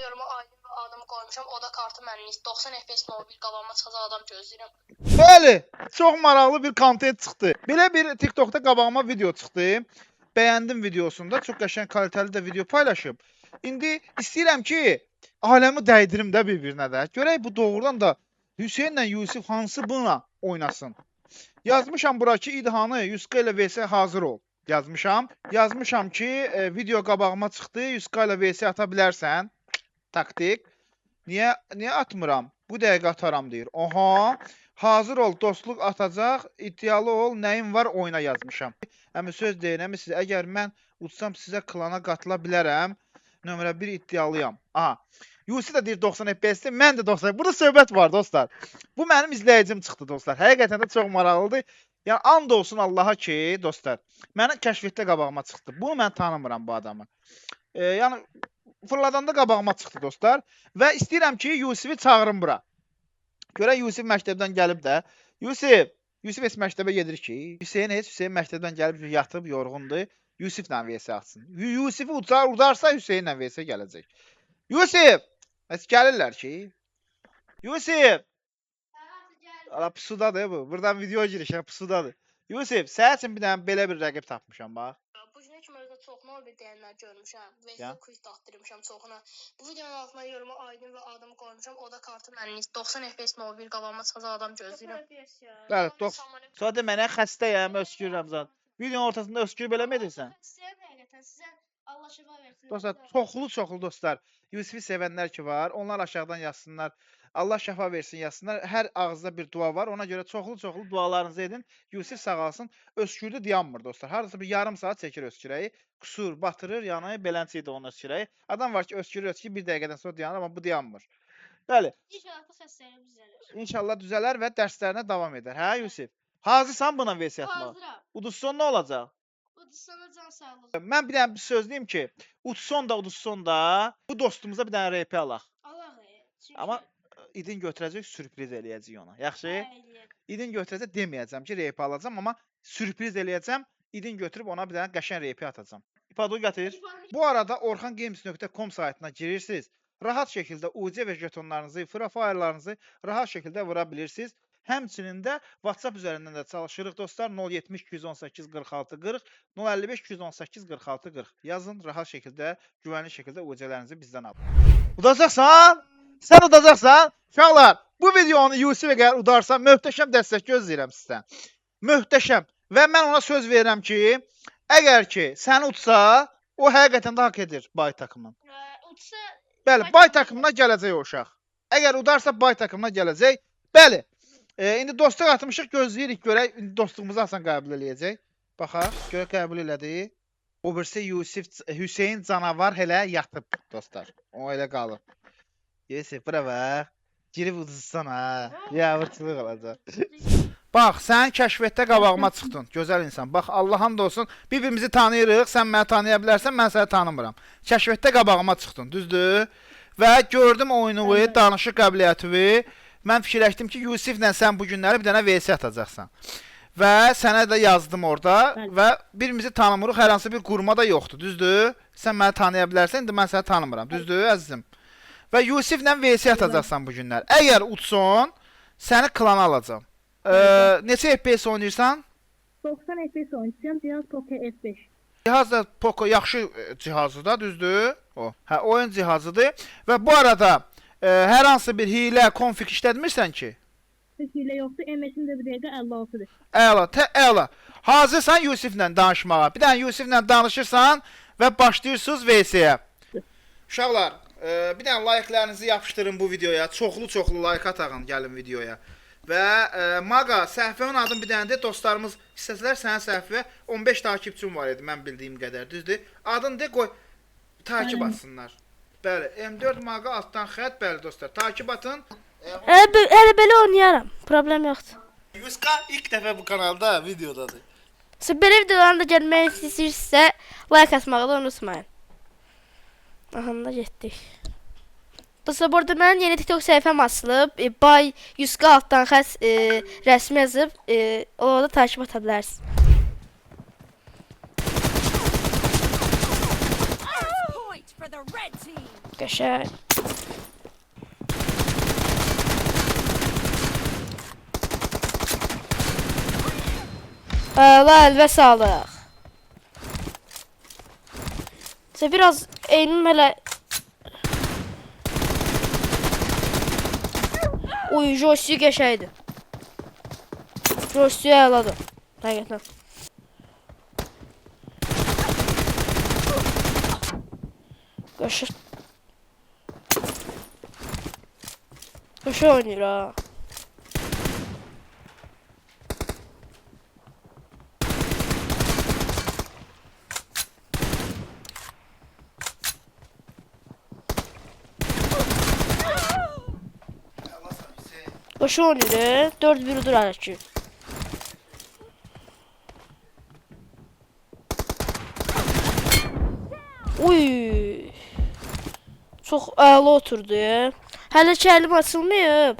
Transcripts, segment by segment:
Yoruma aydın bir adamı qoymuşam. O da kartı mənlik. 90 FPS mobil qabağıma çıxacaq adam gözləyirəm. Bəli, çox maraqlı bir kontent çıxdı. Belə bir TikTokda qabağıma video çıxdı. Bəyəndim videosunda. Çox qəşəng kalitəli də video paylaşıb. İndi istəyirəm ki, aləmi dəydirim də bir-birinə də. Görək bu doğrudan da Hüseynlə Yusif hansı buna oynasın. Yazmışam bura ki, İdhanı Yuska ilə vs hazır ol. Yazmışam. Yazmışam ki, e, video qabağıma çıxdı. Yuska ilə vs ata bilərsən. Taktik. Niyə niyə atmıram? Bu dəqiqə ataram deyir. Aha. Hazır ol, dostluq atacaq. İddialı ol, nəyin var oyna yazmışam. Əmi söz deyirəm sizə, əgər mən uçsam sizə klana qatıla bilərəm. Nömrə 1 iddialıyam. Aha. Yusif də deyir 90 FPS-dir, mən də 90. Burada söhbət var dostlar. Bu mənim izləyicim çıxdı dostlar. Həqiqətən də çox maraqlıdır. Yəni and olsun Allaha ki, dostlar, mənim kəşfiyyatda qabağıma çıxdı. Bunu mən tanımıram bu adamı. E, yəni fırladanda qabağıma çıxdı dostlar və istəyirəm ki, Yusifi çağırım bura. Görə Yusif məktəbdən gəlib də. Yusif, Yusif heç məktəbə gedir ki. Hüseyn heç Hüseyn məktəbdən gəlib yatıb yorğundur. Yusiflə VS atsın. Yu- Yusifi ucar, udarsa Hüseynlə VS gələcək. Yusif, heç gəlirlər ki. Yusif, ala pusudadır bu. Buradan video girişə pusudadır. Yusif, sənin üçün bir dənə belə bir rəqib tapmışam bax. Çoxunu bir deyənlər görmüşəm. Və Ya. sizə quiz daxdırmışam çoxuna. Bu videonun altına yoruma aydın və adamı qoymuşam. O da kartı mənlik. 90 FPS mobil qabağıma çıxacaq adam gözləyirəm. Bəli, dox- Sonra de mənə xəstəyəm, öskürürəm zat. Videonun ortasında öskürüb eləmə edirsən. İstəyirəm həqiqətən sizə Allah şifa versin. Dostlar, çoxlu çoxlu dostlar. Yusifi sevənlər ki var, onlar aşağıdan yazsınlar. Allah şəfa versin yazsınlar. Hər ağızda bir dua var. Ona görə çoxlu çoxlu dualarınızı edin. Yusif sağalsın. Öskürdü dayanmır dostlar. Hardasa bir yarım saat çəkir öskürəyi. Qusur batırır, yəni beləncə idi onun öskürəyi. Adam var ki, öskürür, öskürür bir dəqiqədən sonra dayanır, amma bu dayanmır. Bəli, İnşallah bu xəstəlik düzəlir. inşallah düzələr və dərslərinə davam edər. Hə Yusif? Hazırsan buna vs atmağa? Hazıram. Uduzson nə olacaq? Udusana can sağlığı. Mən bir dənə bir söz deyim ki, utson da uduzson da bu dostumuza bir dənə RP alaq. Allah e, çünki Amma idin götürəcək, sürpriz eləyəcək ona. Yaxşı? Bəli. İdin götürəcək deməyəcəm ki, RP alacam, amma sürpriz eləyəcəm. İdin götürüb ona bir dənə qəşəng RP atacam. İpadu gətir. Bu arada orxangames.com saytına girirsiniz. Rahat şəkildə UC və jetonlarınızı, free fire'larınızı rahat şəkildə vura bilirsiniz. Həmçinin də WhatsApp üzərindən də çalışırıq dostlar. 070 218 46 40, 055 218 46 40. Yazın rahat şəkildə, güvənli şəkildə UC-lərinizi bizdən alın. Udacaqsan? Sən udacaqsan? Uşaqlar, bu videonu Yusif əgər udarsa möhtəşəm dəstək gözləyirəm sizdən. Möhtəşəm. Və mən ona söz verirəm ki, əgər ki səni utsa, o həqiqətən də haqq edir bay takımın. Ə, Udsa Bəli, Bay takımına- gələcək o uşaq. Əgər udarsa bay takımına gələcək. Bəli. E, indi dostluq atmışıq, gözləyirik görək indi dostluğumuzu Hasan qəbul eləyəcək. Baxaq, görə qəbul elədi. O birisi Yusif Hüseyn canavar hələ yatıb dostlar. O elə qalıb. Yusif bura bax. Girib uduzsan ha. Ya vırçılıq olacaq. Bax, sən kəşfiyyatda qabağıma çıxdın. Gözəl insan. Bax, Allah hamd olsun. Bir-birimizi tanıyırıq. Sən məni tanıya bilərsən, mən səni tanımıram. Kəşfiyyatda qabağıma çıxdın, düzdür? Və gördüm oyunu, danışıq qabiliyyətini. Mən fikirləşdim ki, Yusiflə sən bu günləri bir dənə VS atacaqsan. Və sənə də yazdım orada Bəli. və birimizi tanımırıq, hər hansı bir qurma da yoxdur, düzdür? Sən məni tanıya bilərsən, indi mən səni tanımıram, düzdür, əzizim? Və Yusiflə VS atacaqsan bu günlər. Əgər utson, səni klana alacağam. Ee, neçə FPS oynayırsan? 90 FPS oynayacağım. Cihaz Poco F5. Cihaz da Poco yaxşı e, cihazı da, düzdür? O. Hə, oyun cihazıdır və bu arada e, hər hansı bir hilə, konfig işlətmirsən ki? Heç ilə yoxdur. MS-in də bir dəqiqə 56-dır. Əla, tə əla. Hazırsan Yusiflə danışmağa. Bir dənə Yusiflə danışırsan və başlayırsınız VS-yə. Uşaqlar, e, bir dənə like-lərinizi yapışdırın bu videoya. Çoxlu-çoxlu like atağın gəlin videoya. Və e, Maga, səhifənin adını bir dənə də dostlarımız istəsələr sənin səhifəyə 15 takipçim var idi mən bildiyim qədər, düzdür? Adını de qoy takip atsınlar. Bəli, M4 Maga altdan xətt, bəli dostlar. Takip atın. Hələ bə- hələ belə oynayaram. Problem yoxdur. Yuska ilk dəfə bu kanalda videodadır. Siz belə videoların da gəlmək istəyirsinizsə, like atmağı da unutmayın. Aha da getdik. Dostlar, bu arada mənim yeni TikTok səhifəm açılıb. E, bay Yuska altdan xəs e, rəsmi yazıb. E, orada takip ata bilərsiniz. Qəşəng. Əla əlvə sağlıq. Sə biraz hələ Uy, Josi qəşəngdir. Josi əladır. Həqiqətən. Qaşı. Qaşı oynayır ha. Qaşı oynayır. 4-1 dur hələ ki. Uy. Çox əla oturdu. Hələ ki əlim açılmayıb.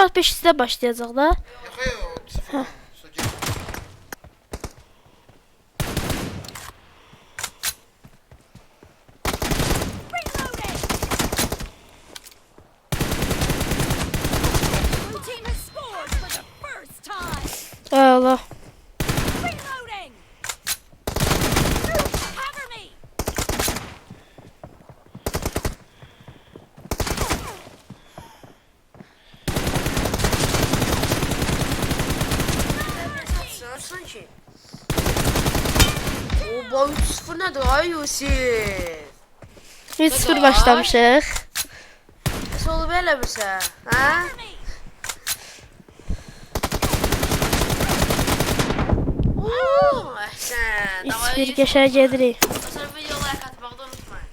Şu, şu, şu an 5-də 0 nədir ay Yusif? 3-0 başlamışıq. Nasıl olub elə bilsə? Hə? Oo, əhsən. Bir qəşəng gedirik. Sonra video like atmağı da unutmayın.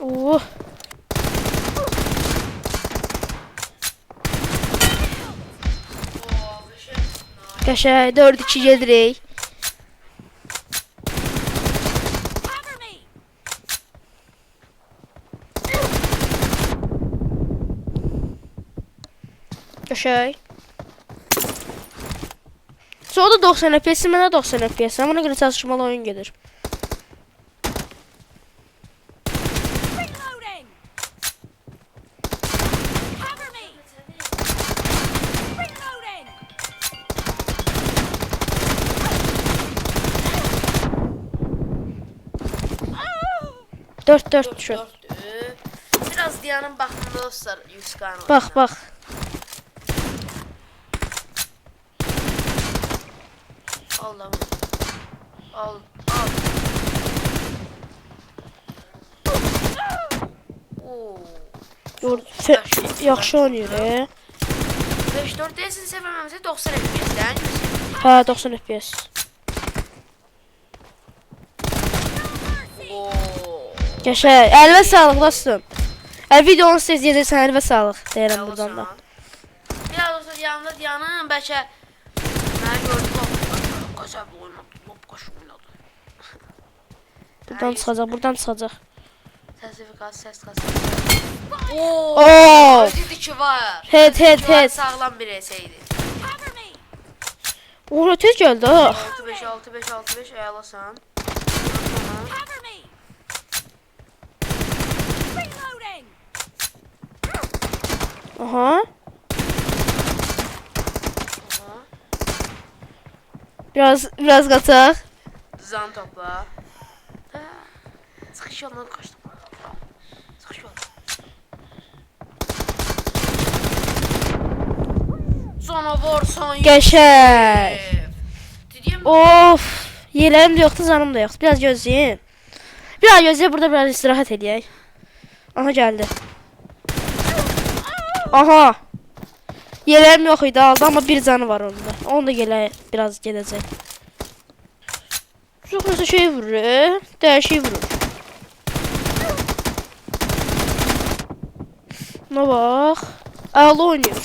Oh. 4-2 gedirik. Cover me. Qəşəng. Sonra da 90 FPS, mənə 90 FPS. Ona görə çalışmalı oyun gedir. 4-4 düşür. Dörtdür. Biraz Diyanın baxımda dostlar Yuskan. Bax, bax. Allah'ım. Al, al. Oo. Fe- yaxşı oynayır. e. 5-4 deyəsən sevməməmizə 90 FPS-dən. Hə, 90 FPS. Oo. Qəşəng. Əlinə sağlıq dostum. Əl videonu siz izləyəcəksən, əlinə sağlıq deyirəm buradan da. Biraz olsa yanında Diyanın bəlkə mən gördüm o qəzəb oynadı, lop qaş oynadı. Buradan çıxacaq, buradan çıxacaq. Sertifikat ses kasası. Oo. Oo! Ötüdü ki var. Het, het, Ki var, het. Sağlam bir eseydi. Cover me. Oha, tez gəldi ha. 6-5 6-5 6-5 ayalasan. Aha. Biraz biraz qaçaq. Zan topla. Sıkış yoluna kaçtım. Sıkış yoluna. Canavar Qəşəng. Dediğim Of. Yeleğim de yoktu, zanım da yoktu. Biraz gözləyin. Biraz gözləyin, burada biraz istirahat edək. Aha gəldi. Aha. Yeleğim yok idi aldı ama bir canı var onda. Onu da yeleğe biraz gelecek. Çok nasıl şey vurur. Değer şey vurur. Ne bak. Ağlı oynuyor.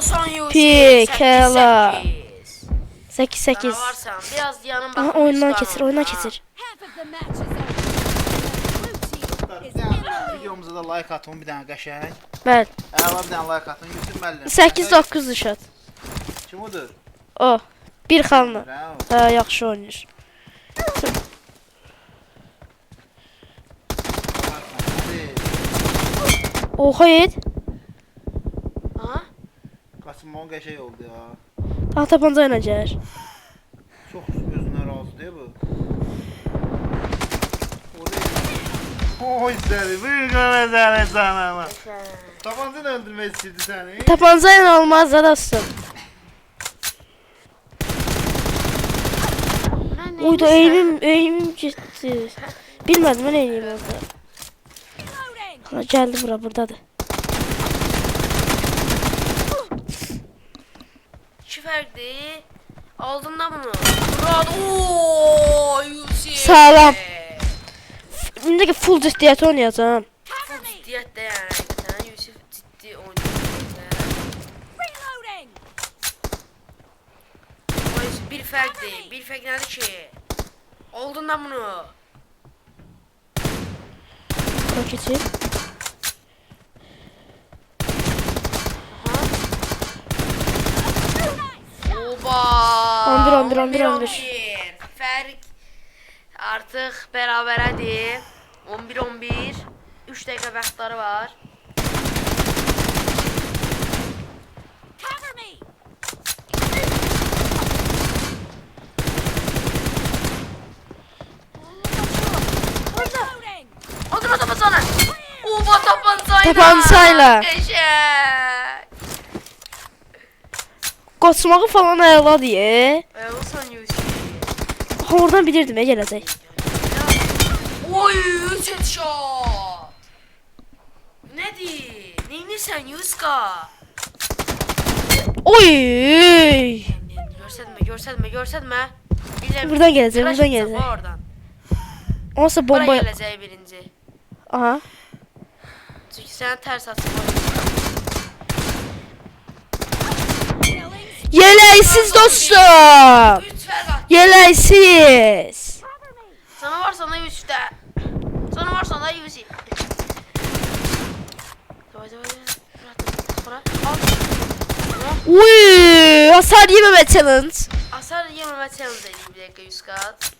Öyle son Yusuf. Pik, Sekiz, hela. sekiz. 8 8. Sana varsan biraz yanın Aha, bak. oyundan keçir, oyundan lead. videomuza da like atın bir dənə qəşəng. Bəli. Əla bir dənə like atın. Yusuf müəllim. 8 9 şat. Kim odur? O. Bir xanlı. Hə, yaxşı oynayır. Oha yed. Kasım Monga şey oldu ya. Tahta panza. Çok gözüne razı değil mi? Oy seni, buyur gömezene sana ama. Tabancan öldürmek istedi seni. Tabancan olmaz da dostum. Uydu eğimim, eğimim ciddi. Bilmedim ben eğimim orada. Geldi bura buradadır. 2 verdi. Aldın da bunu. Murat ooo Yusuf. Sağlam. Şimdiki full ciddiyet oynayacağım. Full ciddiyet de yani. Sen Yusuf ciddi oynayacaksın. Yusuf bir fark değil. Bir fark nerede ki? Aldın da bunu. Kaçıcı. 11 11 11. Ferk artık beraber hadi. 11 11. 3 dakika vaktları var. Adım adım sana. Uva tapansayla. Tapansayla. Eşeğe. Qaçmağı falan əla diye. Olsan Yusuf. Ha, oradan bilirdim ya gələcək. Oy, headshot. shot. Nedir? Neynirsən Yuska? Oy! Görsədmə, görsədmə, görsədmə. Bilirəm. Buradan Flash buradan gələcək. Oradan. Onsa Bura bomba. gələcək birinci. Aha. Çünki sənə tərs atıb. Yeleksiz dostum. 3 fərq at. Yeleksiz. Cover me. Sana var sana Yusuf'da. Sana var sana. Al. Uy, hasar yememe challenge. Asar yememe challenge edeyim bir dakika 100 kat.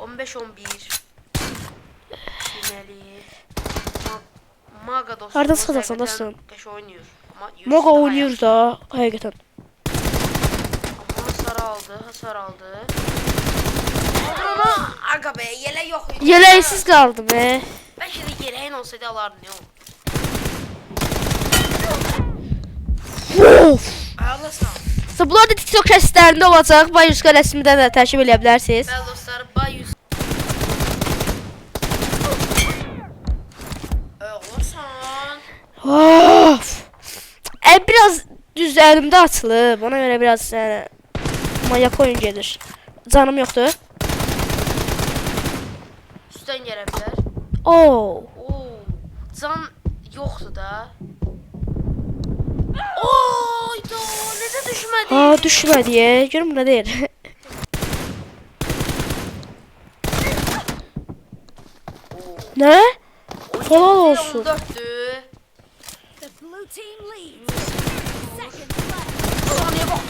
15 11. Deməli. Ma- Maga dostum. Çıxacaqsan həqiqətən dostum? Qəş oynuyor. Amma Yusuf Moga daha oynuyor da həqiqətən. Aldı, hasar aldı. Aldın onu. Aga be, yelek yok. idi. Yeleksiz qaldım e. Bəlkə də yeleğin olsaydı alardın ya. Of. Ağlasan. So, bunlar da TikTok kəslərində olacaq. Bayuska rəsmidən də təşkil edə bilərsiniz. Bəli dostlar, bay 100. Ağlasan. Of. E, biraz düz əlimdə açılıb. Ona görə biraz yəni manyak oyun gedir. Canım yoxdur. Üstdən gələ bilər. Oo. Oo, can yoxdur da. Oy, da, necə düşmədi? Ha, düşmədi. e. Görüm nə deyir. nə? Helal olsun. 14-dür.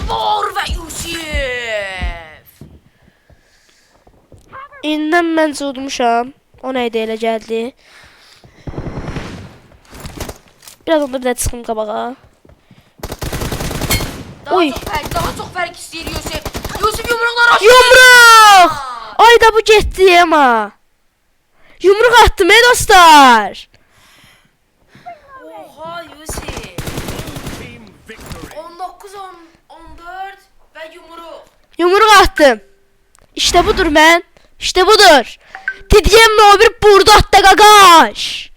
Var və Yusuf. İndən mən udmuşam. O nə idi elə gəldi. Biraz onda bir də çıxım qabağa. Daha Oy. çox fərq, daha çox fərq istəyir Yusuf. Yusuf yumruqlar açdı. Yumruq! Ay da bu getdi amma. Yumruq attım ey dostlar. Oha Yusuf. 19 10 14 ve Yumruq attım. İşte budur mən. İşte budur. TDM 1 burada atda qaqaş.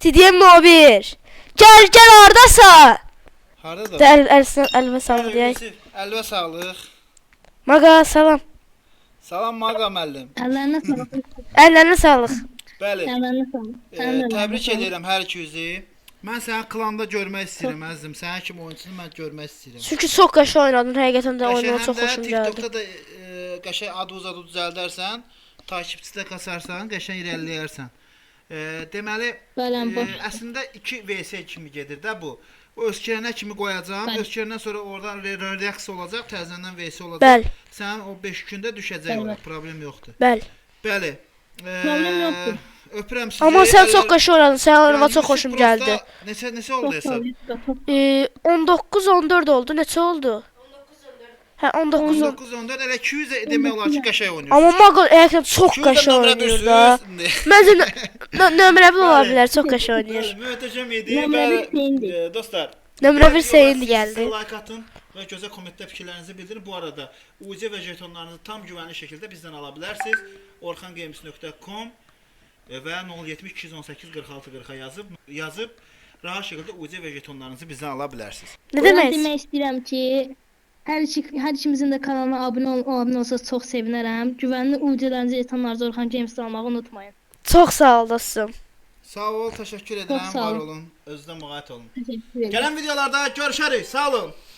TDM 1. Gəl gəl hardasan? Hardadır? Əl əl əlvə sağlıq deyək. Əlvə sağlıq. Maqa salam. Salam Maqa müəllim. Əllərinə sağlıq. Əllərinə sağlıq. Bəli. Əllərinə sağlıq. E, də təbrik edirəm hər ikinizi. Mən səni klanda görmək istəyirəm əzizim. Sənin kimi oyunçunu mən görmək istəyirəm. Çünki çox qəşəng oynadın. Həqiqətən də oynamaq çox xoşum gəldi. TikTokda da e, qəşəng adı uzadı düzəldərsən, takipçi də kasarsan, qəşəng irəliləyərsən. E, deməli, Bələm, e, əslində 2 vs kimi gedir də bu. Özkərənə kimi qoyacağam. Özkərəndən sonra oradan re- re- reaksiya olacaq, təzədən vs olacaq. Bəli, Sənin o 5 gündə düşəcək ora, problem yoxdur. bəli. Bəli. E, Problem yoxdur. Öpürəm sizi. Amma sən çox qəşəng oynadın. Sən oynamağa Yəni çox xoşum gəldi. Neçə neçə oldu hesab? Ee, 19 14 oldu. Neçə oldu? Hə 19 10. 19 14 elə 200 demək olar ki, qəşəng oynayırsan. Amma Magal həqiqətən çox 200 də qəşəng oynayır da. Məncə nö- nö- nömrə 1 ola Bəli. bilər. Çox qəşəng oynayır. Bəli, Möhtəşəm idi e, dostlar Nömrə 1 Sizə Seyid gəldi. Like atın və gözəl kommentdə fikirlərinizi bildirin. Bu arada UC və jetonlarınızı tam güvənli şəkildə bizdən ala bilərsiniz. orxangames.com və 070 218 46 40-a yazıb yazıb rahat şəkildə UC və jetonlarınızı bizdən ala bilərsiniz. Nə demək? demək istəyirəm ki, hər iki, hər ikimizin də kanalına abunə ol, abunə olsanız çox sevinərəm. Güvənli UC-lərinizi etanlarınızı Orxan Games almağı unutmayın. Çox sağ ol dostum. Sağ ol, təşəkkür edirəm, sağ var olun. Özünüzə müğayət olun. Gələn videolarda görüşərik. Sağ olun.